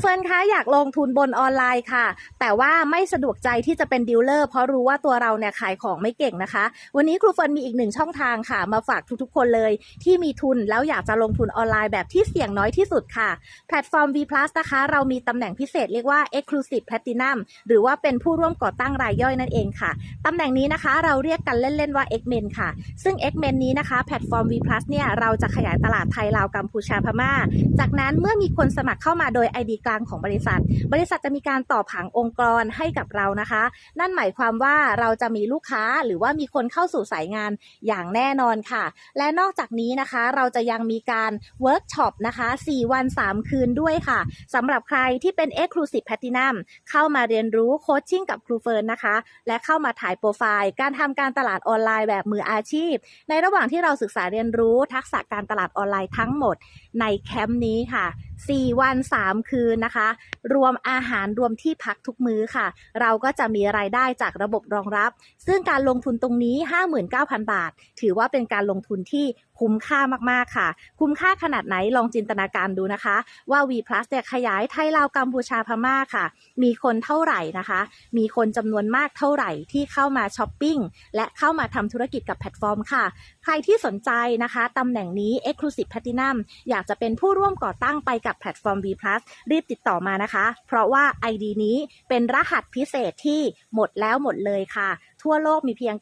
เฟิร์นคะอยากลงทุนบนออนไลน์ค่ะ แต่ว่าไม่สะดวกใจที่จะเป็นดีลเลอร์เพราะรู้ว่าตัวเราเนี่ยขายของไม่เก่งนะคะ วันนี้ครูเฟิร์นมีอีกหนึ่งช่องทางค่ะ มาฝากทุกๆ คนเลย ที่มีทุนแล้วอยากจะลงทุนออนไลน์แบบที่เสี่ยงน้อยที่สุดค่ะ แพลตฟอร์ม V นะคะ เรามีตำแหน่งพิเศษเรียกว่า Exclusive Platinum หรือว่าเป็นผู้ร่วมก่อตั้งรายย่อยนั่นเองค่ะตำแหน่งนี้นะคะ เราเรียกกันเล่นๆว่า X-Men ค่ะ ซึ่ง X-Men นี้นะคะแพลตฟอร์ม V เนี่ยเราจะขยายตลาดไทยลาวกัมพูชาพม่า จากนั้นเมื่อมีคนสมัครเข้ามาโดย ID กลางของบริษัท บริษัทจะมีการต่อผังองค์กรให้กับเรานะคะ นั่นหมายความว่าเราจะมีลูกค้าหรือว่ามีคนเข้าสู่สายงานอย่างแน่นอนค่ะ และนอกจากนี้นะคะเราจะยังมีการเวิร์กช็อปนะคะ 4 วัน 3 คืนด้วยค่ะสำหรับใครที่เป็น Exclusive Platinum เข้ามาเรียนรู้โคชชิ่งกับครูเฟิร์นนะคะ และเข้ามาถ่ายโปรไฟล์ การทำการตลาดออนไลน์แบบมืออาชีพ ในระหว่างที่เราศึกษาเรียนรู้ทักษะการตลาดออนไลน์ทั้งหมดในแคมป์นี้ค่ะ 4 วัน 3 คืนนะคะ รวมอาหารรวมที่พักทุกมื้อค่ะ เราก็จะมีรายได้จากระบบรองรับ ซึ่งการลงทุนตรงนี้ 59,000 บาท ถือว่าเป็นการลงทุนที่ คุ้มค่ามากๆค่ะ คุ้มค่าขนาดไหนลองจินตนาการดูนะคะ ว่า V Plus เนี่ยขยายไทยลาวกัมพูชาพม่าค่ะ มีคนเท่าไหร่นะคะ มีคนจำนวนมากเท่าไหร่ที่เข้ามาช้อปปิ้งและเข้ามาทำธุรกิจกับแพลตฟอร์มค่ะ ใครที่สนใจนะคะตำแหน่งนี้ Exclusive Platinum อยากจะเป็นผู้ร่วมก่อตั้งไปกับแพลตฟอร์ม V Plus รีบติดต่อมานะคะ เพราะว่า ID นี้เป็นรหัสพิเศษที่หมดแล้วหมดเลยค่ะ ทั่วโลกมีเพียง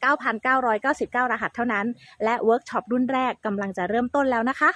9,999 รหัสเท่านั้น และเวิร์กช็อปรุ่นแรกกำลังจะเริ่มต้นแล้วนะคะ